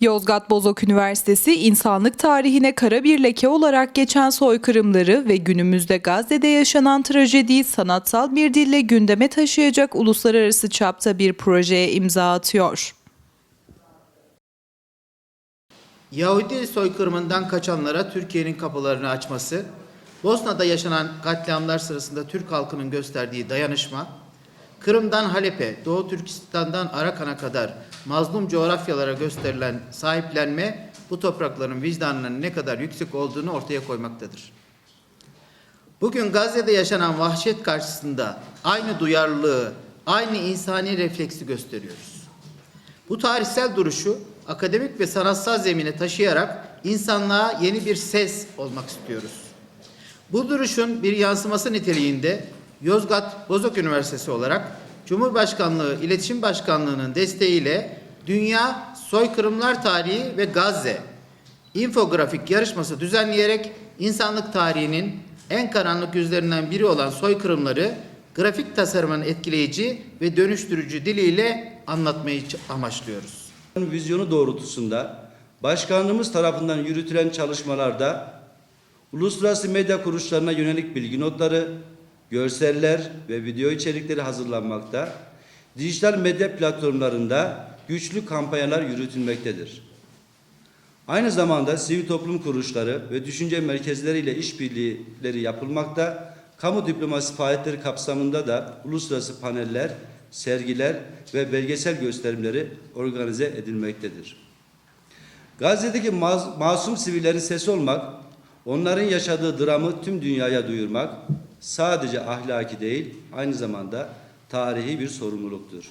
Yozgat Bozok Üniversitesi insanlık tarihine kara bir leke olarak geçen soykırımları ve günümüzde Gazze'de yaşanan trajediyi sanatsal bir dille gündeme taşıyacak uluslararası çapta bir projeye imza atıyor. Yahudi soykırımından kaçanlara Türkiye'nin kapılarını açması, Bosna'da yaşanan katliamlar sırasında Türk halkının gösterdiği dayanışma, Kırım'dan Halep'e, Doğu Türkistan'dan Arakan'a kadar mazlum coğrafyalara gösterilen sahiplenme bu toprakların vicdanının ne kadar yüksek olduğunu ortaya koymaktadır. Bugün Gazze'de yaşanan vahşet karşısında aynı duyarlılığı, aynı insani refleksi gösteriyoruz. Bu tarihsel duruşu akademik ve sanatsal zemine taşıyarak insanlığa yeni bir ses olmak istiyoruz. Bu duruşun bir yansıması niteliğinde Yozgat Bozok Üniversitesi olarak Cumhurbaşkanlığı İletişim Başkanlığı'nın desteğiyle Dünya Soykırımlar Tarihi ve Gazze infografik yarışması düzenleyerek insanlık tarihinin en karanlık yüzlerinden biri olan soykırımları grafik tasarımın etkileyici ve dönüştürücü diliyle anlatmayı amaçlıyoruz. vizyonu doğrultusunda başkanlığımız tarafından yürütülen çalışmalarda uluslararası medya kuruluşlarına yönelik bilgi notları, görseller ve video içerikleri hazırlanmakta, dijital medya platformlarında güçlü kampanyalar yürütülmektedir. Aynı zamanda sivil toplum kuruluşları ve düşünce merkezleriyle işbirlikleri yapılmakta, kamu diplomasi faaliyetleri kapsamında da uluslararası paneller, sergiler ve belgesel gösterimleri organize edilmektedir. Gazze'deki masum sivillerin sesi olmak, onların yaşadığı dramı tüm dünyaya duyurmak sadece ahlaki değil, aynı zamanda tarihi bir sorumluluktur.